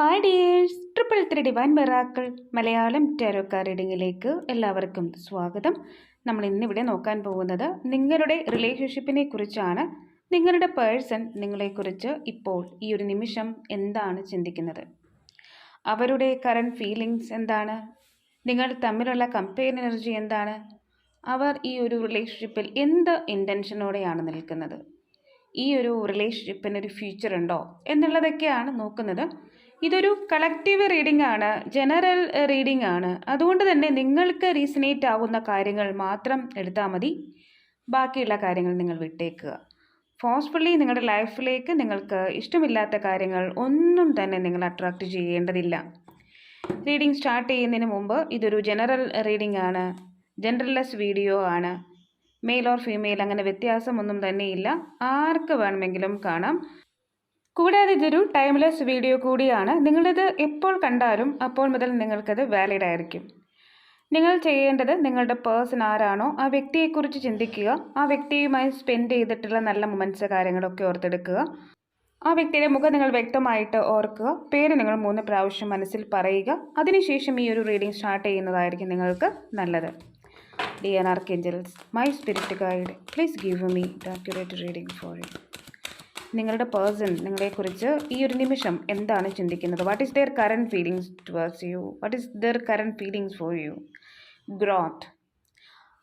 Hi dears triple three divine ബെറാക്കൾ Malayalam ടാരോക്കാർ റീഡിങ്ങിലേക്ക് എല്ലാവർക്കും സ്വാഗതം. നമ്മൾ ഇന്നിവിടെ നോക്കാൻ പോകുന്നത് നിങ്ങളുടെ റിലേഷൻഷിപ്പിനെ കുറിച്ചാണ്. നിങ്ങളുടെ പേഴ്സൺ നിങ്ങളെക്കുറിച്ച് ഇപ്പോൾ ഈ ഒരു നിമിഷം എന്താണ് ചിന്തിക്കുന്നത്? അവരുടെ കറണ്ട് ഫീലിങ്സ് എന്താണ്? നിങ്ങൾ തമ്മിലുള്ള കമ്പയർ എനർജി എന്താണ്? അവർ ഈ ഒരു റിലേഷൻഷിപ്പിൽ എന്ത് ഇന്റൻഷനോടെയാണ് നിൽക്കുന്നത്? ഈ ഒരു റിലേഷൻഷിപ്പിന് ഒരു ഫ്യൂച്ചർ ഉണ്ടോ എന്നുള്ളതൊക്കെയാണ് നോക്കുന്നത്. ഇതൊരു കളക്റ്റീവ് റീഡിംഗ് ആണ് ജനറൽ റീഡിംഗ് ആണ്. അതുകൊണ്ട് തന്നെ നിങ്ങൾക്ക് റീസണേറ്റ് ആകുന്ന കാര്യങ്ങൾ മാത്രം എടുത്താൽ മതി. ബാക്കിയുള്ള കാര്യങ്ങൾ നിങ്ങൾ വിട്ടേക്കുക. ഫോഴ്സ്ഫുള്ളി നിങ്ങളുടെ ലൈഫിലേക്ക് നിങ്ങൾക്ക് ഇഷ്ടമില്ലാത്ത കാര്യങ്ങൾ ഒന്നും തന്നെ നിങ്ങൾ അട്രാക്റ്റ് ചെയ്യേണ്ടതില്ല. റീഡിംഗ് സ്റ്റാർട്ട് ചെയ്യുന്നതിന് മുമ്പ് ഇതൊരു ജനറൽ റീഡിംഗ് ആണ്. ജനറൽ ലെസ് വീഡിയോ ആണ്. മെയിൽ ഓർ ഫീമെയിൽ അങ്ങനെ വ്യത്യാസമൊന്നും തന്നെയില്ല. ആർക്ക് വേണമെങ്കിലും കാണാം. കൂടാതെ ഇതൊരു ടൈംലെസ് വീഡിയോ കൂടിയാണ്. നിങ്ങളിത് എപ്പോൾ കണ്ടാലും അപ്പോൾ മുതൽ നിങ്ങൾക്കത് വാലിഡ് ആയിരിക്കും. നിങ്ങൾ ചെയ്യേണ്ടത് നിങ്ങളുടെ പേഴ്സൺ ആരാണോ ആ വ്യക്തിയെക്കുറിച്ച് ചിന്തിക്കുക. ആ വ്യക്തിയുമായി സ്പെൻഡ് ചെയ്തിട്ടുള്ള നല്ല മൊമെന്റ്സ് കാര്യങ്ങളൊക്കെ ഓർത്തെടുക്കുക. ആ വ്യക്തിയുടെ മുഖം നിങ്ങൾ വ്യക്തമായിട്ട് ഓർക്കുക. പേര് നിങ്ങൾ മൂന്ന് പ്രാവശ്യം മനസ്സിൽ പറയുക. അതിനുശേഷം ഈ ഒരു റീഡിംഗ് സ്റ്റാർട്ട് ചെയ്യുന്നതായിരിക്കും നിങ്ങൾക്ക് നല്ലത്. Dear archangels my spirit guide please give me the accurate reading for you നിങ്ങളുടെ പേഴ്സൺ നിങ്ങളെക്കുറിച്ച് ഈ ഒരു നിമിഷം എന്താണ് ചിന്തിക്കുന്നത്? What is their current feelings towards you what is their current feelings for you growth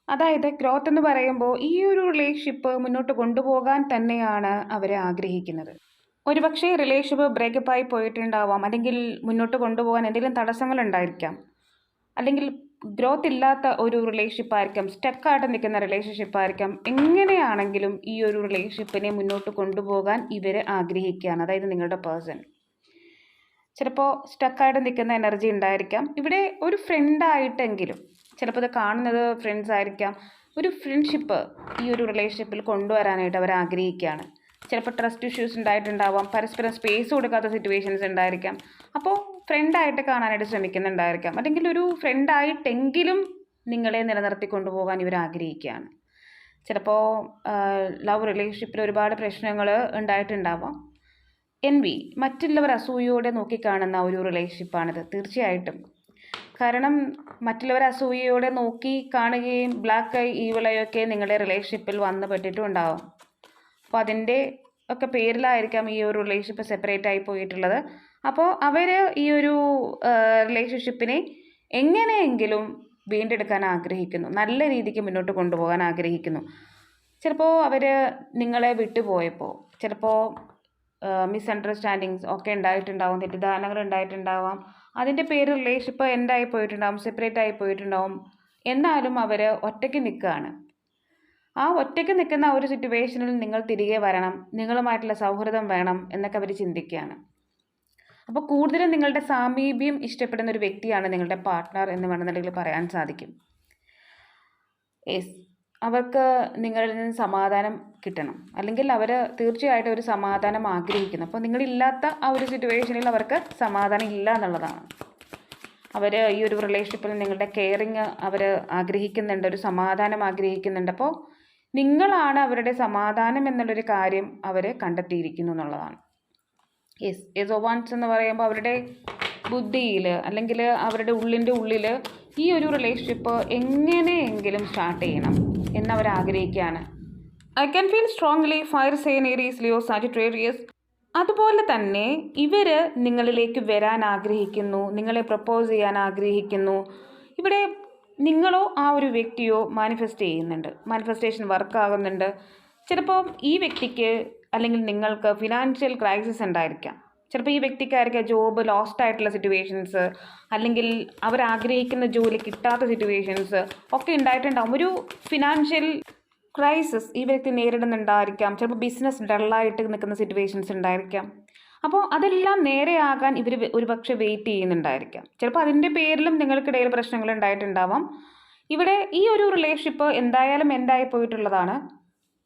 അതായത് ഗ്രോത്ത് എന്ന് പറയുമ്പോൾ ഈ ഒരു റിലേഷൻഷിപ്പ് മുന്നോട്ട് കൊണ്ടുപോകാൻ തന്നെയാണ് അവർ ആഗ്രഹിക്കുന്നത്. ഒരുപക്ഷേ റിലേഷൻഷിപ്പ് ബ്രേക്കപ്പ് ആയി പോയിട്ടുണ്ടാവാം. അല്ലെങ്കിൽ മുന്നോട്ട് കൊണ്ടുപോകാൻ എന്തെങ്കിലും തടസ്സങ്ങൾ ഉണ്ടായിരിക്കാം. അല്ലെങ്കിൽ ഗ്രോത്ത് ഇല്ലാത്ത ഒരു റിലേഷൻഷിപ്പ് ആയിരിക്കാം സ്റ്റക്കായിട്ട് നിൽക്കുന്ന റിലേഷൻഷിപ്പ് ആയിരിക്കാം. എങ്ങനെയാണെങ്കിലും ഈ ഒരു റിലേഷൻഷിപ്പിനെ മുന്നോട്ട് കൊണ്ടുപോകാൻ ഇവർ ആഗ്രഹിക്കുകയാണ്. അതായത് നിങ്ങളുടെ പേഴ്സൺ ചിലപ്പോൾ സ്റ്റക്കായിട്ട് നിൽക്കുന്ന എനർജി ഉണ്ടായിരിക്കാം. ഇവിടെ ഒരു ഫ്രണ്ടായിട്ടെങ്കിലും ചിലപ്പോൾ ഇത് കാണുന്നത് ഫ്രണ്ട്സ് ആയിരിക്കാം. ഒരു ഫ്രണ്ട്ഷിപ്പ് ഈ ഒരു റിലേഷൻഷിപ്പിൽ കൊണ്ടുവരാനായിട്ട് അവർ ആഗ്രഹിക്കുകയാണ്. ചിലപ്പോൾ ട്രസ്റ്റ് ഇഷ്യൂസ് ഉണ്ടായിട്ടുണ്ടാവാം. പരസ്പരം സ്പേസ് കൊടുക്കാത്ത സിറ്റുവേഷൻസ് ഉണ്ടായിരിക്കാം. അപ്പോൾ ഫ്രണ്ടായിട്ട് കാണാനായിട്ട് ശ്രമിക്കുന്നുണ്ടായിരിക്കാം. അല്ലെങ്കിൽ ഒരു ഫ്രണ്ടായിട്ടെങ്കിലും നിങ്ങളെ നിലനിർത്തി കൊണ്ടുപോകാൻ ഇവർ ആഗ്രഹിക്കുകയാണ് ചിലപ്പോൾ ലവ് റിലേഷൻഷിപ്പിൽ ഒരുപാട് പ്രശ്നങ്ങൾ ഉണ്ടായിട്ടുണ്ടാവാം. എൻ വി മറ്റുള്ളവർ അസൂയയോടെ നോക്കിക്കാണുന്ന ഒരു റിലേഷൻഷിപ്പാണിത് തീർച്ചയായിട്ടും. കാരണം മറ്റുള്ളവർ അസൂയയോടെ നോക്കി കാണുകയും ബ്ലാക്ക് ഐ ഈവിളയൊക്കെ നിങ്ങളുടെ റിലേഷൻഷിപ്പിൽ വന്നു പെട്ടിട്ടും ഉണ്ടാവാം അപ്പോൾ അതിന്റെ ഒക്കെ പേരിലായിരിക്കാം ഈ ഒരു റിലേഷൻഷിപ്പ് സെപ്പറേറ്റ് ആയി പോയിട്ടുള്ളത്. അപ്പോൾ അവർ ഈ ഒരു റിലേഷൻഷിപ്പിനെ എങ്ങനെയെങ്കിലും വീണ്ടെടുക്കാൻ ആഗ്രഹിക്കുന്നു. നല്ല രീതിക്ക് മുന്നോട്ട് കൊണ്ടുപോകാൻ ആഗ്രഹിക്കുന്നു. ചിലപ്പോൾ അവർ നിങ്ങളെ വിട്ടുപോയപ്പോൾ ചിലപ്പോൾ മിസ്അണ്ടർസ്റ്റാൻഡിങ്സ് ഒക്കെ ഉണ്ടായിട്ടുണ്ടാവും തെറ്റിദ്ധാരണകൾ ഉണ്ടായിട്ടുണ്ടാവാം. അതിന്റെ പേര് റിലേഷൻഷിപ്പ് എൻഡായി പോയിട്ടുണ്ടാവും സെപ്പറേറ്റ് ആയി പോയിട്ടുണ്ടാവും. എന്നാലും അവർ ഒറ്റയ്ക്ക് നിൽക്കുകയാണ്. ആ ഒറ്റയ്ക്ക് നിൽക്കുന്ന ഒരു സിറ്റുവേഷനിൽ നിങ്ങൾ തിരികെ വരണം നിങ്ങളുമായിട്ടുള്ള സൗഹൃദം വേണം എന്നൊക്കെ അവർ ചിന്തിക്കുകയാണ്. അപ്പോൾ കൂടുതലും നിങ്ങളുടെ സാമീപ്യം ഇഷ്ടപ്പെടുന്ന ഒരു വ്യക്തിയാണ് നിങ്ങളുടെ പാർട്ട്ണർ എന്ന് വേണമെന്നുണ്ടെങ്കിൽ പറയാൻ സാധിക്കും. യെസ് അവർക്ക് നിങ്ങളിൽ നിന്ന് സമാധാനം കിട്ടണം. അല്ലെങ്കിൽ അവർ തീർച്ചയായിട്ടും ഒരു സമാധാനം ആഗ്രഹിക്കുന്നു. അപ്പോൾ നിങ്ങളില്ലാത്ത ആ ഒരു സിറ്റുവേഷനിൽ അവർക്ക് സമാധാനം ഇല്ല എന്നുള്ളതാണ്. അവർ ഈ ഒരു റിലേഷൻഷിപ്പിൽ നിങ്ങളുടെ കെയറിങ് അവർ ആഗ്രഹിക്കുന്നുണ്ട് ഒരു സമാധാനം ആഗ്രഹിക്കുന്നുണ്ട്. അപ്പോൾ നിങ്ങളാണ് അവരുടെ സമാധാനം എന്നുള്ളൊരു കാര്യം അവർ കണ്ടെത്തിയിരിക്കുന്നു എന്നുള്ളതാണ്. യെസ് എസോവാൻസ് എന്ന് പറയുമ്പോൾ അവരുടെ ബുദ്ധിയിൽ അല്ലെങ്കിൽ അവരുടെ ഉള്ളിന്റെ ഉള്ളിൽ ഈ ഒരു റിലേഷൻഷിപ്പ് എങ്ങനെയെങ്കിലും സ്റ്റാർട്ട് ചെയ്യണം എന്നവർ ആഗ്രഹിക്കുകയാണ് I can feel strongly fire Aries Leo Sagittarius അതുപോലെ തന്നെ ഇവർ നിങ്ങളിലേക്ക് വരാൻ ആഗ്രഹിക്കുന്നു നിങ്ങളെ പ്രപ്പോസ് ചെയ്യാൻ ആഗ്രഹിക്കുന്നു. ഇവിടെ നിങ്ങളോ ആ ഒരു വ്യക്തിയോ മാനിഫെസ്റ്റ് ചെയ്യുന്നുണ്ട് മാനിഫെസ്റ്റേഷൻ വർക്ക് ആകുന്നുണ്ട്. ചിലപ്പോൾ ഈ വ്യക്തിക്ക് അല്ലെങ്കിൽ നിങ്ങൾക്ക് ഫിനാൻഷ്യൽ ക്രൈസിസ് ഉണ്ടായിരിക്കാം. ചിലപ്പോൾ ഈ വ്യക്തിക്കായിരിക്കാം ജോബ് ലോസ്റ്റ് ആയിട്ടുള്ള സിറ്റുവേഷൻസ് അല്ലെങ്കിൽ അവർ ആഗ്രഹിക്കുന്ന ജോലി കിട്ടാത്ത സിറ്റുവേഷൻസ് ഒക്കെ ഉണ്ടായിട്ടുണ്ടാകും ഒരു ഫിനാൻഷ്യൽ ക്രൈസിസ് ഈ വ്യക്തി നേരിടുന്നുണ്ടായിരിക്കാം. ചിലപ്പോൾ ബിസിനസ് ഡള്ളായിട്ട് നിൽക്കുന്ന സിറ്റുവേഷൻസ് ഉണ്ടായിരിക്കാം. അപ്പോൾ അതെല്ലാം നേരെയാകാൻ ഇവർ ഒരുപക്ഷെ വെയിറ്റ് ചെയ്യുന്നുണ്ടായിരിക്കാം. ചിലപ്പോൾ അതിന്റെ പേരിലും നിങ്ങൾക്കിടയിൽ പ്രശ്നങ്ങൾ ഉണ്ടായിട്ടുണ്ടാവാം. ഇവിടെ ഈ ഒരു റിലേഷൻഷിപ്പ് എന്തായാലും എൻഡായി പോയിട്ടുള്ളതാണ്.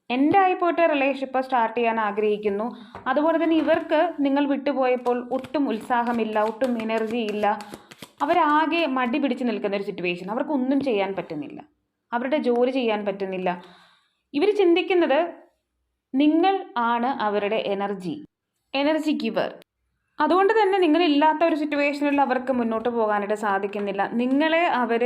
എൻഡായി പോയിട്ട് റിലേഷൻഷിപ്പ് സ്റ്റാർട്ട് ചെയ്യാൻ ആഗ്രഹിക്കുന്നു. അതുപോലെ തന്നെ ഇവർക്ക് നിങ്ങൾ വിട്ടുപോയപ്പോൾ ഒട്ടും ഉത്സാഹമില്ല ഒട്ടും എനർജി ഇല്ല. അവരാകെ മടി പിടിച്ച് നിൽക്കുന്ന ഒരു സിറ്റുവേഷൻ അവർക്ക് ഒന്നും ചെയ്യാൻ പറ്റുന്നില്ല. അവരുടെ ജോലി ചെയ്യാൻ പറ്റുന്നില്ല. ഇവർ ചിന്തിക്കുന്നത് നിങ്ങൾ ആണ് അവരുടെ എനർജി എനർജി ഗിവർ അതുകൊണ്ട് തന്നെ നിങ്ങളില്ലാത്ത ഒരു സിറ്റുവേഷനിൽ അവർക്ക് മുന്നോട്ട് പോകാനായിട്ട് സാധിക്കുന്നില്ല. നിങ്ങളെ അവർ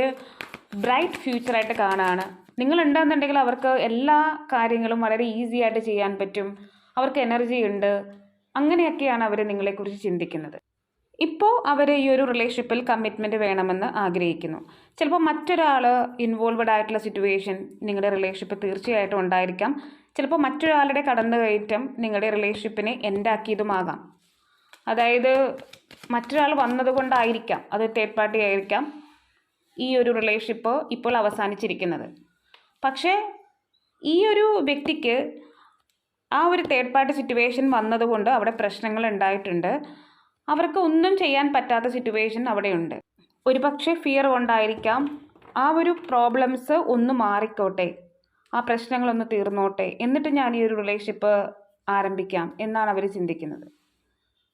ബ്രൈറ്റ് ഫ്യൂച്ചറായിട്ട് കാണാണ്. നിങ്ങളുണ്ടെന്നുണ്ടെങ്കിൽ അവർക്ക് എല്ലാ കാര്യങ്ങളും വളരെ ഈസി ആയിട്ട് ചെയ്യാൻ പറ്റും. അവർക്ക് എനർജി ഉണ്ട്. അങ്ങനെയൊക്കെയാണ് അവർ നിങ്ങളെക്കുറിച്ച് ചിന്തിക്കുന്നത്. ഇപ്പോൾ അവർ ഈ ഒരു റിലേഷൻഷിപ്പിൽ കമ്മിറ്റ്മെന്റ് വേണമെന്ന് ആഗ്രഹിക്കുന്നു. ചിലപ്പോൾ മറ്റൊരാൾ ഇൻവോൾവഡ് ആയിട്ടുള്ള സിറ്റുവേഷൻ നിങ്ങളുടെ റിലേഷൻഷിപ്പ് തീർച്ചയായിട്ടും ഉണ്ടായിരിക്കാം. ചിലപ്പോൾ മറ്റൊരാളുടെ കടന്നുകയറ്റം നിങ്ങളുടെ റിലേഷൻഷിപ്പിനെ എൻഡാക്കിയതുമാകാം അതായത് മറ്റൊരാൾ വന്നതുകൊണ്ടായിരിക്കാം അത് തേർഡ് പാർട്ടി ആയിരിക്കാം ഈ ഒരു റിലേഷൻഷിപ്പ് ഇപ്പോൾ അവസാനിച്ചിരിക്കുന്നത്. പക്ഷേ ഈ ഒരു വ്യക്തിക്ക് ആ ഒരു തേർഡ് പാർട്ടി സിറ്റുവേഷൻ വന്നതുകൊണ്ട് അവിടെ പ്രശ്നങ്ങൾ ഉണ്ടായിട്ടുണ്ട്. അവർക്ക് ഒന്നും ചെയ്യാൻ പറ്റാത്ത സിറ്റുവേഷൻ അവിടെയുണ്ട്. ഒരുപക്ഷെ ഫിയർ കൊണ്ടായിരിക്കാം ആ ഒരു പ്രോബ്ലംസ് ഒന്ന് മാറിക്കോട്ടെ ആ പ്രശ്നങ്ങളൊന്ന് തീർന്നോട്ടെ എന്നിട്ട് ഞാൻ ഈ ഒരു റിലേഷൻഷിപ്പ് ആരംഭിക്കാം എന്നാണ് അവർ ചിന്തിക്കുന്നത്.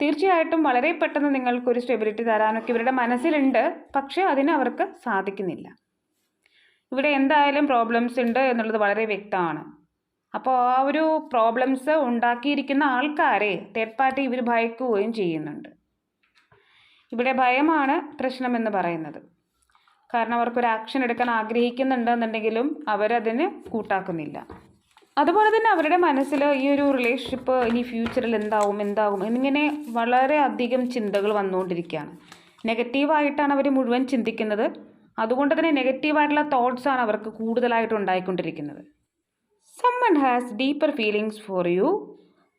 തീർച്ചയായിട്ടും വളരെ പെട്ടെന്ന് നിങ്ങൾക്കൊരു സ്റ്റെബിലിറ്റി തരാനൊക്കെ ഇവരുടെ മനസ്സിലുണ്ട് പക്ഷേ അതിന് അവർക്ക് സാധിക്കുന്നില്ല. ഇവിടെ എന്തായാലും പ്രോബ്ലംസ് ഉണ്ട് എന്നുള്ളത് വളരെ വ്യക്തമാണ്. അപ്പോൾ ആ ഒരു പ്രോബ്ലംസ് ഉണ്ടാക്കിയിരിക്കുന്ന ആൾക്കാരെ തേർഡ് പാർട്ടി ഇവർ ഭയക്കുകയും ചെയ്യുന്നുണ്ട്. ഇവിടെ ഭയമാണ് പ്രശ്നമെന്ന് പറയുന്നത്. കാരണം അവർക്കൊരു ആക്ഷൻ എടുക്കാൻ ആഗ്രഹിക്കുന്നുണ്ടെന്നുണ്ടെങ്കിലും അവരതിന് കൂട്ടാക്കുന്നില്ല. അതുപോലെ തന്നെ അവരുടെ മനസ്സിൽ ഈ ഒരു റിലേഷൻഷിപ്പ് ഇനി ഫ്യൂച്ചറിൽ എന്താവും എന്താവും എന്നിങ്ങനെ വളരെ അധികം ചിന്തകൾ വന്നുകൊണ്ടിരിക്കുകയാണ്. നെഗറ്റീവായിട്ടാണ് അവർ മുഴുവൻ ചിന്തിക്കുന്നത്. അതുകൊണ്ട് തന്നെ നെഗറ്റീവായിട്ടുള്ള തോട്ട്സാണ് അവർക്ക് കൂടുതലായിട്ട് ഉണ്ടായിക്കൊണ്ടിരിക്കുന്നത്. Someone has deeper feelings for you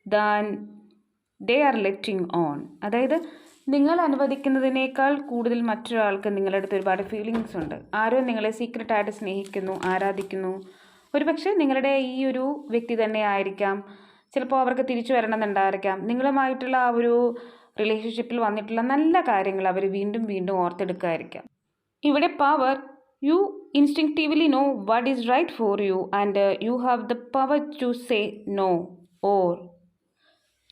than they are letting on അതായത് നിങ്ങൾ അനുവദിക്കുന്നതിനേക്കാൾ കൂടുതൽ മറ്റൊരാൾക്ക് നിങ്ങളുടെ അടുത്ത് ഒരുപാട് ഫീലിങ്സ് ഉണ്ട്. ആരോ നിങ്ങളെ സീക്രട്ടായിട്ട് സ്നേഹിക്കുന്നു ആരാധിക്കുന്നു. ഒരുപക്ഷെ നിങ്ങളുടെ ഈ ഒരു വ്യക്തി തന്നെ ആയിരിക്കാം. ചിലപ്പോൾ അവർക്ക് തിരിച്ചു വരണമെന്നുണ്ടായിരിക്കാം. നിങ്ങളുമായിട്ടുള്ള ആ ഒരു റിലേഷൻഷിപ്പിൽ വന്നിട്ടുള്ള നല്ല കാര്യങ്ങൾ അവർ വീണ്ടും വീണ്ടും ഓർത്തെടുക്കുമായിരിക്കാം ഇവിടെ power you instinctively know what is right for you and you have the power to say no or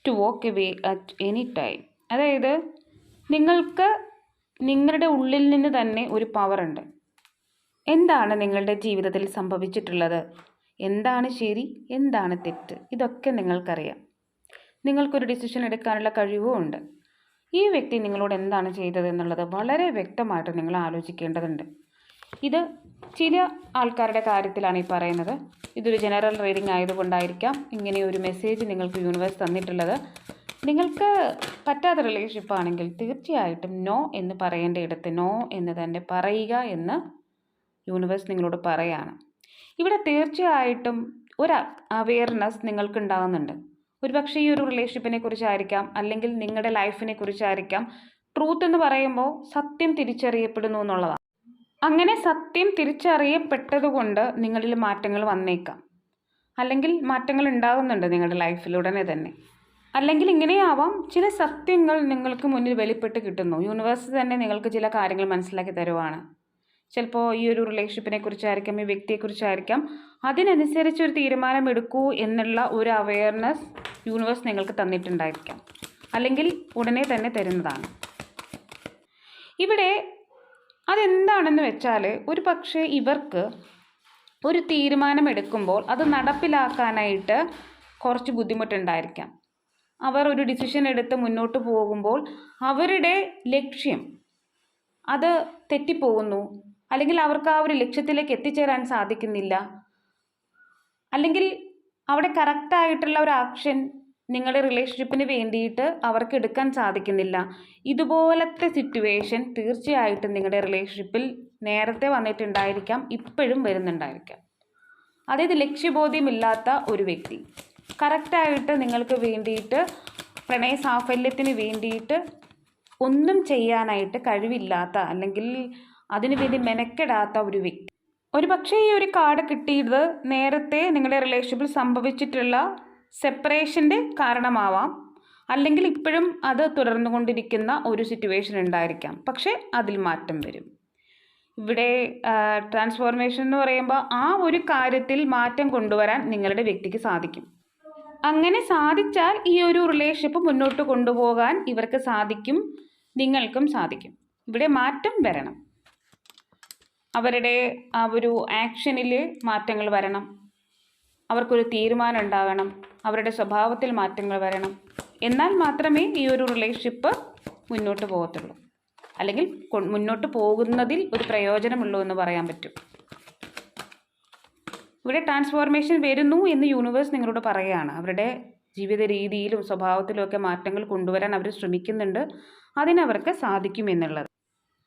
to walk away at any time അതായത് നിങ്ങൾക്ക് നിങ്ങളുടെ ഉള്ളിൽ നിന്ന് തന്നെ ഒരു പവറുണ്ട് എന്താണ് നിങ്ങളുടെ ജീവിതത്തിൽ സംഭവിച്ചിട്ടുള്ളത്? എന്താണ് ശരി? എന്താണ് തെറ്റ്? ഇതൊക്കെ നിങ്ങൾക്കറിയാം. നിങ്ങൾക്കൊരു ഡിസിഷൻ എടുക്കാനുള്ള കഴിവും ഉണ്ട്. ഈ വ്യക്തി നിങ്ങളോട് എന്താണ് ചെയ്തത് എന്നുള്ളത് വളരെ വ്യക്തമായിട്ട് നിങ്ങൾ ആലോചിക്കേണ്ടതുണ്ട്. ഇത് ചില ആൾക്കാരുടെ കാര്യത്തിലാണ് ഈ പറയുന്നത്. ഇതൊരു ജനറൽ റീഡിംഗ് ആയതുകൊണ്ടായിരിക്കാം ഇങ്ങനെ ഒരു മെസ്സേജ് നിങ്ങൾക്ക് യൂണിവേഴ്സ് തന്നിട്ടുള്ളത്. നിങ്ങൾക്ക് പറ്റാത്ത റിലേഷൻഷിപ്പ് ആണെങ്കിൽ തീർച്ചയായിട്ടും നോ എന്ന് പറയേണ്ട ഇടത്ത് നോ എന്ന് തന്നെ പറയുക എന്ന് യൂണിവേഴ്സ് നിങ്ങളോട് പറയാണ്. ഇവിടെ തീർച്ചയായിട്ടും ഒരു അവെയർനെസ് നിങ്ങൾക്ക് ഉണ്ടാകുന്നുണ്ട് ഒരുപക്ഷെ ഈ ഒരു റിലേഷൻഷിപ്പിനെ കുറിച്ചായിരിക്കാം അല്ലെങ്കിൽ നിങ്ങളുടെ ലൈഫിനെ കുറിച്ചായിരിക്കാം. ട്രൂത്ത് എന്ന് പറയുമ്പോൾ സത്യം തിരിച്ചറിയപ്പെടുന്നു എന്നുള്ളതാണ് അങ്ങനെ സത്യം തിരിച്ചറിയപ്പെട്ടതുകൊണ്ട് നിങ്ങളിൽ മാറ്റങ്ങൾ വന്നേക്കാം. അല്ലെങ്കിൽ മാറ്റങ്ങൾ ഉണ്ടാകുന്നുണ്ട് നിങ്ങളുടെ ലൈഫിൽ ഉടനെ തന്നെ. അല്ലെങ്കിൽ ഇങ്ങനെയാവാം ചില സത്യങ്ങൾ നിങ്ങൾക്ക് മുന്നിൽ വെളിപ്പെട്ട് കിട്ടുന്നു. യൂണിവേഴ്സ് തന്നെ നിങ്ങൾക്ക് ചില കാര്യങ്ങൾ മനസ്സിലാക്കി തരുവാണ്. ചിലപ്പോൾ ഈ ഒരു റിലേഷൻഷിപ്പിനെ കുറിച്ചായിരിക്കാം ഈ വ്യക്തിയെക്കുറിച്ചായിരിക്കാം അതിനനുസരിച്ച് ഒരു തീരുമാനം എടുക്കൂ എന്നുള്ള ഒരു അവയർനെസ് യൂണിവേഴ്സ് നിങ്ങൾക്ക് തന്നിട്ടുണ്ടായിരിക്കാം. അല്ലെങ്കിൽ ഉടനെ തന്നെ തരുന്നതാണ്. ഇവിടെ അതെന്താണെന്ന് വെച്ചാൽ ഒരു പക്ഷേ ഇവർക്ക് ഒരു തീരുമാനം എടുക്കുമ്പോൾ അത് നടപ്പിലാക്കാനായിട്ട് കുറച്ച് ബുദ്ധിമുട്ടുണ്ടായിരിക്കാം. അവർ ഒരു ഡിസിഷൻ എടുത്ത് മുന്നോട്ട് പോകുമ്പോൾ അവരുടെ ലക്ഷ്യം അത് തെറ്റിപ്പോകുന്നു. അല്ലെങ്കിൽ അവർക്ക് ആ ഒരു ലക്ഷ്യത്തിലേക്ക് എത്തിച്ചേരാൻ സാധിക്കുന്നില്ല. അല്ലെങ്കിൽ അവിടെ കറക്റ്റായിട്ടുള്ള ഒരു ആക്ഷൻ നിങ്ങളുടെ റിലേഷൻഷിപ്പിന് വേണ്ടിയിട്ട് അവർക്ക് എടുക്കാൻ സാധിക്കുന്നില്ല. ഇതുപോലത്തെ സിറ്റുവേഷൻ തീർച്ചയായിട്ടും നിങ്ങളുടെ റിലേഷൻഷിപ്പിൽ നേരത്തെ വന്നിട്ടുണ്ടായിരിക്കാം ഇപ്പോഴും വരുന്നുണ്ടായിരിക്കാം. അതായത് ലക്ഷ്യബോധ്യമില്ലാത്ത ഒരു വ്യക്തി. കറക്റ്റായിട്ട് നിങ്ങൾക്ക് വേണ്ടിയിട്ട് പ്രണയ സാഫല്യത്തിന് വേണ്ടിയിട്ട് ഒന്നും ചെയ്യാനായിട്ട് കഴിവില്ലാത്ത അല്ലെങ്കിൽ അതിനു വേണ്ടി മെനക്കെടാത്ത ഒരു വ്യക്തി. ഒരു പക്ഷേ ഈ ഒരു കാർഡ് കിട്ടിയത് നേരത്തെ നിങ്ങളുടെ റിലേഷൻഷിപ്പിൽ സംഭവിച്ചിട്ടുള്ള സെപ്പറേഷന്റെ കാരണമാവാം. അല്ലെങ്കിൽ ഇപ്പോഴും അത് തുടർന്നു കൊണ്ടിരിക്കുന്ന ഒരു സിറ്റുവേഷൻ ഉണ്ടായിരിക്കാം. പക്ഷേ അതിൽ മാറ്റം വരും. ഇവിടെ ട്രാൻസ്ഫോർമേഷൻ എന്ന് പറയുമ്പോൾ ആ ഒരു കാര്യത്തിൽ മാറ്റം കൊണ്ടുവരാൻ നിങ്ങളുടെ വ്യക്തിക്ക് സാധിക്കും. അങ്ങനെ സാധിച്ചാൽ ഈ ഒരു റിലേഷൻഷിപ്പ് മുന്നോട്ട് കൊണ്ടുപോകാൻ ഇവർക്ക് സാധിക്കും നിങ്ങൾക്കും സാധിക്കും. ഇവിടെ മാറ്റം വരണം. അവരുടെ ആ ഒരു ആക്ഷനിൽ മാറ്റങ്ങൾ വരണം. അവർക്കൊരു തീരുമാനം ഉണ്ടാകണം അവരുടെ സ്വഭാവത്തിൽ മാറ്റങ്ങൾ വരണം. എന്നാൽ മാത്രമേ ഈ ഒരു റിലേഷൻഷിപ്പ് മുന്നോട്ട് പോകത്തുള്ളൂ. അല്ലെങ്കിൽ മുന്നോട്ട് പോകുന്നതിൽ ഒരു പ്രയോജനമുള്ളൂ എന്ന് പറയാൻ പറ്റും. ഇവിടെ ട്രാൻസ്ഫോർമേഷൻ വരുന്നു എന്ന് യൂണിവേഴ്സ് നിങ്ങളോട് പറയുകയാണ്. അവരുടെ ജീവിത രീതിയിലും സ്വഭാവത്തിലും ഒക്കെ മാറ്റങ്ങൾ കൊണ്ടുവരാൻ അവർ ശ്രമിക്കുന്നുണ്ട്. അതിനവർക്ക് സാധിക്കുമെന്നുള്ളത്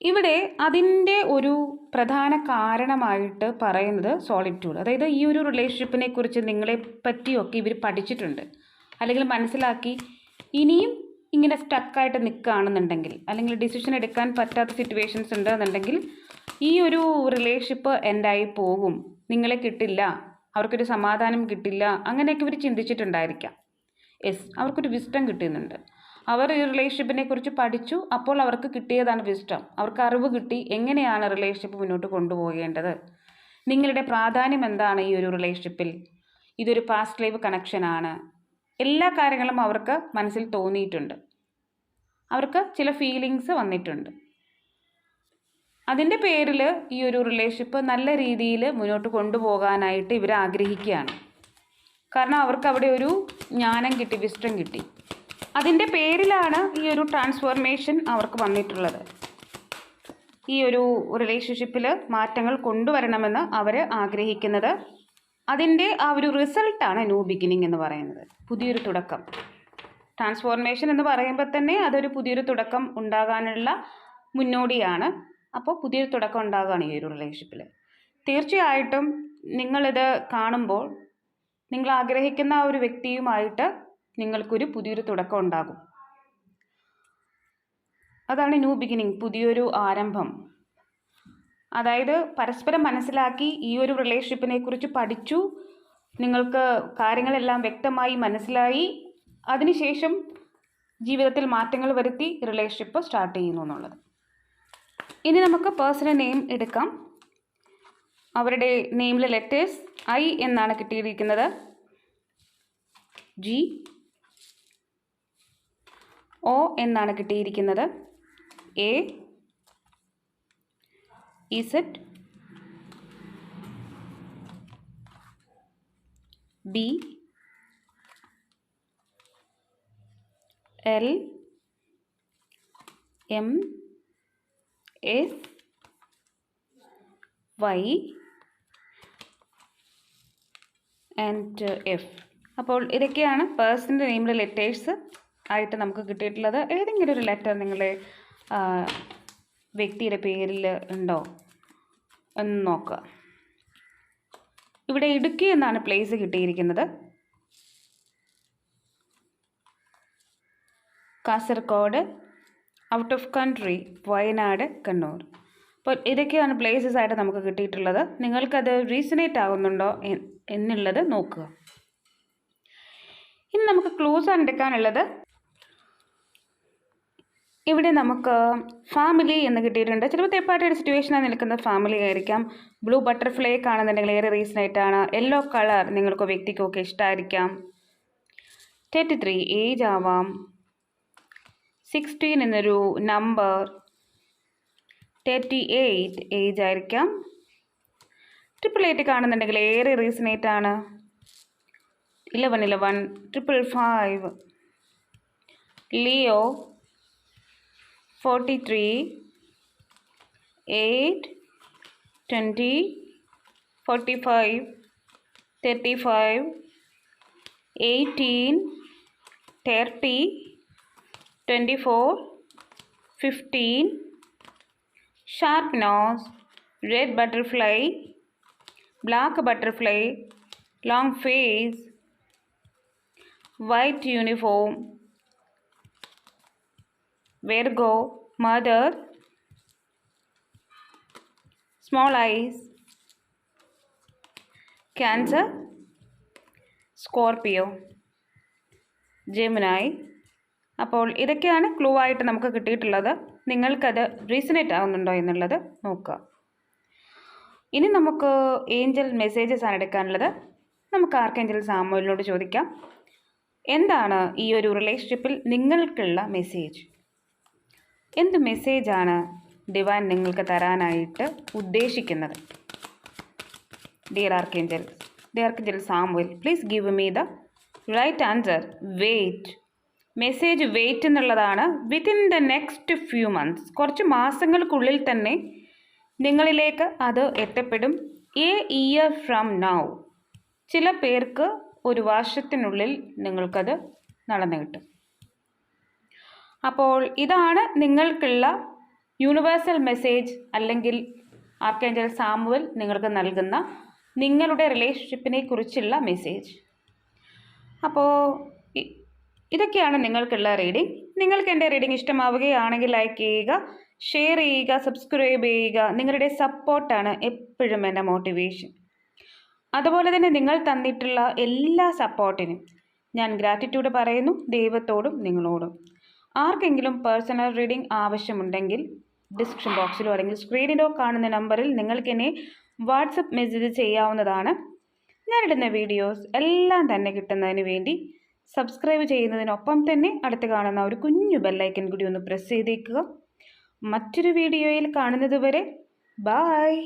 ഇവിടെ അതിന്റെ ഒരു പ്രധാന കാരണമായിട്ട് പറയുന്നത് സോളിറ്റ്യൂഡ് അതായത് ഈ ഒരു റിലേഷൻഷിപ്പിനെ കുറിച്ച് നിങ്ങളെ പറ്റിയൊക്കെ ഇവർ പഠിച്ചിട്ടുണ്ട്. അല്ലെങ്കിൽ മനസ്സിലാക്കി ഇനിയും ഇങ്ങനെ സ്റ്റക്കായിട്ട് നിൽക്കുകയാണെന്നുണ്ടെങ്കിൽ അല്ലെങ്കിൽ ഡിസിഷൻ എടുക്കാൻ പറ്റാത്ത സിറ്റുവേഷൻസ് ഉണ്ട് എന്നുണ്ടെങ്കിൽ ഈ ഒരു റിലേഷൻഷിപ്പ് എൻഡായി പോകും? നിങ്ങളെ കിട്ടില്ല അവർക്കൊരു സമാധാനം കിട്ടില്ല അങ്ങനെയൊക്കെ ഇവർ ചിന്തിച്ചിട്ടുണ്ടായിരിക്കാം. യെസ് അവർക്കൊരു വിസ്റ്റം കിട്ടുന്നുണ്ട്. അവർ ഈ റിലേഷൻഷിപ്പിനെ കുറിച്ച് പഠിച്ചു. അപ്പോൾ അവർക്ക് കിട്ടിയതാണ് വിസ്റ്റം അവർക്ക് അറിവ് കിട്ടി. എങ്ങനെയാണ് റിലേഷൻഷിപ്പ് മുന്നോട്ട് കൊണ്ടുപോകേണ്ടത്? നിങ്ങളുടെ പ്രാധാന്യം എന്താണ് ഈ ഒരു റിലേഷൻഷിപ്പിൽ ഇതൊരു പാസ്റ്റ് ലൈവ് കണക്ഷനാണ് എല്ലാ കാര്യങ്ങളും അവർക്ക് മനസ്സിൽ തോന്നിയിട്ടുണ്ട്. അവർക്ക് ചില ഫീലിങ്സ് വന്നിട്ടുണ്ട്. അതിന്റെ പേരിൽ ഈ ഒരു റിലേഷൻഷിപ്പ് നല്ല രീതിയിൽ മുന്നോട്ട് കൊണ്ടുപോകാനായിട്ട് ഇവർ ആഗ്രഹിക്കുകയാണ്. കാരണം അവർക്ക് അവിടെ ഒരു ജ്ഞാനം കിട്ടി വിസ്റ്റം കിട്ടി. അതിന്റെ പേരിലാണ് ഈ ഒരു ട്രാൻസ്ഫോർമേഷൻ അവർക്ക് വന്നിട്ടുള്ളത്. ഈ ഒരു റിലേഷൻഷിപ്പിൽ മാറ്റങ്ങൾ കൊണ്ടുവരണമെന്ന് അവർ ആഗ്രഹിക്കുന്നത്. അതിന്റെ ആ ഒരു റിസൾട്ടാണ് ന്യൂ ബിഗിനിങ് എന്ന് പറയുന്നത്. പുതിയൊരു തുടക്കം. ട്രാൻസ്ഫോർമേഷൻ എന്ന് പറയുമ്പോൾ തന്നെ അതൊരു പുതിയൊരു തുടക്കം ഉണ്ടാകാനുള്ള മുന്നോടിയാണ്. അപ്പോൾ പുതിയൊരു തുടക്കം ഉണ്ടാകുകയാണ് ഈ ഒരു റിലേഷൻഷിപ്പിൽ തീർച്ചയായിട്ടും നിങ്ങളിത് കാണുമ്പോൾ നിങ്ങൾ ആഗ്രഹിക്കുന്ന ആ ഒരു വ്യക്തിയുമായിട്ട് നിങ്ങൾക്കൊരു പുതിയൊരു തുടക്കം ഉണ്ടാകും. അതാണ് ന്യൂ ബിഗിനിങ് പുതിയൊരു ആരംഭം. അതായത് പരസ്പരം മനസ്സിലാക്കി ഈ ഒരു റിലേഷൻഷിപ്പിനെ കുറിച്ച് പഠിച്ചു നിങ്ങൾക്ക് കാര്യങ്ങളെല്ലാം വ്യക്തമായി മനസ്സിലായി അതിനുശേഷം ജീവിതത്തിൽ മാറ്റങ്ങൾ വരുത്തി റിലേഷൻഷിപ്പ് സ്റ്റാർട്ട് ചെയ്യുന്നു എന്നുള്ളത്. ഇനി നമുക്ക് പേഴ്സണൽ നെയിം എടുക്കാം. അവരുടെ നെയിമിലെ ലെറ്റേഴ്സ് ഐ എന്നാണ് കിട്ടിയിരിക്കുന്നത്. ജി ഒ എന്നാണ് കിട്ടിയിരിക്കുന്നത്. A Z B L M S Y and F. അപ്പോൾ ഇതൊക്കെയാണ് പേഴ്സന്റെ നെയിമിലെ ലെറ്റേഴ്സ്. ആയിട്ട് നമുക്ക് കിട്ടിയിട്ടുള്ളത് ഏതെങ്കിലും ഒരു ലെറ്റർ നിങ്ങളെ വ്യക്തിയുടെ പേരിൽ ഉണ്ടോ? എന്ന് നോക്കുക ഇവിടെ ഇടുക്കി എന്നാണ് പ്ലേസ് കിട്ടിയിരിക്കുന്നത്. Kasaragod out of country Wayanad Kannur. അപ്പോൾ ഇതൊക്കെയാണ് പ്ലേസസ് ആയിട്ട് നമുക്ക് കിട്ടിയിട്ടുള്ളത്. നിങ്ങൾക്കത് റീസണേറ്റ് ആകുന്നുണ്ടോ എന്നുള്ളത് നോക്കുക. ഇനി നമുക്ക് ക്ലൂസ് ആണ് എടുക്കാനുള്ളത്. ഇവിടെ നമുക്ക് ഫാമിലി എന്ന് കിട്ടിയിട്ടുണ്ട്. ചിലപ്പോൾ തെപ്പാട്ടയുടെ സിറ്റുവേഷനാണ് നിൽക്കുന്ന ഫാമിലി ആയിരിക്കാം. ബ്ലൂ ബട്ടർഫ്ലൈ കാണുന്നുണ്ടെങ്കിൽ ഏറെ റീസൺ ആയിട്ടാണ്. യെല്ലോ കളർ നിങ്ങൾക്ക് വ്യക്തിക്കൊക്കെ ഇഷ്ടമായിരിക്കാം തേർട്ടി ത്രീ ഏജ് ആവാം. സിക്സ്റ്റീൻ എന്നൊരു നമ്പർ തേർട്ടി എയ്റ്റ് ഏജ് ആയിരിക്കാം. ട്രിപ്പിൾ എയ്റ്റ് കാണുന്നുണ്ടെങ്കിൽ ഏറെ റീസൺ ആയിട്ടാണ്. Eleven eleven triple five Leo 43 8 20 45 35 18 30 24 15 sharp nose red butterfly black butterfly long face white uniform. Virgo, mother, small eyes, Cancer, Scorpio, Gemini. അപ്പോൾ ഇതൊക്കെയാണ് clue ആയിട്ട് നമുക്ക് കിട്ടിയിട്ടുള്ളത്. നിങ്ങൾക്കത് റീസണേറ്റ് ആവുന്നുണ്ടോ എന്നുള്ളത് നോക്കുക. ഇനി നമുക്ക് ഏഞ്ചൽ മെസ്സേജസ് ആണ് എടുക്കാനുള്ളത്. നമുക്ക് ആർക്കേഞ്ചൽ സാമുവലിനോട് ചോദിക്കാം. എന്താണ് ഈ ഒരു റിലേഷൻഷിപ്പിൽ നിങ്ങൾക്കുള്ള മെസ്സേജ് എന്ത് മെസ്സേജാണ് ഡിവൈൻ നിങ്ങൾക്ക് തരാനായിട്ട് ഉദ്ദേശിക്കുന്നത്? Dear archangel dear archangel Samuel please give me the right answer wait message wait എന്നുള്ളതാണ് within the next few months കുറച്ച് മാസങ്ങൾക്കുള്ളിൽ തന്നെ നിങ്ങളിലേക്ക് അത് എത്തപ്പെടും. എ ഇയർ ഫ്രം നൗ ചില പേർക്ക് ഒരു വർഷത്തിനുള്ളിൽ നിങ്ങൾക്കത് നടന്നു കിട്ടും. അപ്പോൾ ഇതാണ് നിങ്ങൾക്കുള്ള യൂണിവേഴ്സൽ മെസ്സേജ് അല്ലെങ്കിൽ ആർക്കേഞ്ചൽ സാമുവൽ നിങ്ങൾക്ക് നൽകുന്ന നിങ്ങളുടെ റിലേഷൻഷിപ്പിനെ കുറിച്ചുള്ള മെസ്സേജ് അപ്പോൾ ഇതൊക്കെയാണ് നിങ്ങൾക്കുള്ള റീഡിംഗ് നിങ്ങൾക്ക് എന്റെ റീഡിംഗ് ഇഷ്ടമാവുകയാണെങ്കിൽ ലൈക്ക് ചെയ്യുക ഷെയർ ചെയ്യുക സബ്സ്ക്രൈബ് ചെയ്യുക. നിങ്ങളുടെ സപ്പോർട്ടാണ് എപ്പോഴും എന്റെ മോട്ടിവേഷൻ അതുപോലെ തന്നെ നിങ്ങൾ തന്നിട്ടുള്ള എല്ലാ സപ്പോർട്ടിനും ഞാൻ ഗ്രാറ്റിറ്റ്യൂഡ് പറയുന്നു ദൈവത്തോടും നിങ്ങളോടും. ആർക്കെങ്കിലും പേഴ്സണൽ റീഡിംഗ് ആവശ്യമുണ്ടെങ്കിൽ ഡിസ്ക്രിപ്ഷൻ ബോക്സിലോ അല്ലെങ്കിൽ സ്ക്രീനിലോ കാണുന്ന നമ്പറിൽ നിങ്ങൾക്ക് എന്നെ വാട്സപ്പ് മെസ്സേജ് ചെയ്യാവുന്നതാണ്. ഞാനിടുന്ന വീഡിയോസ് എല്ലാം തന്നെ കിട്ടുന്നതിന് വേണ്ടി സബ്സ്ക്രൈബ് ചെയ്യുന്നതിനൊപ്പം തന്നെ അടുത്ത് കാണുന്ന ഒരു കുഞ്ഞു ബെല്ലൈക്കൻ കൂടി ഒന്ന് പ്രസ് ചെയ്തേക്കുക. മറ്റൊരു വീഡിയോയിൽ കാണുന്നത് വരെ ബായ്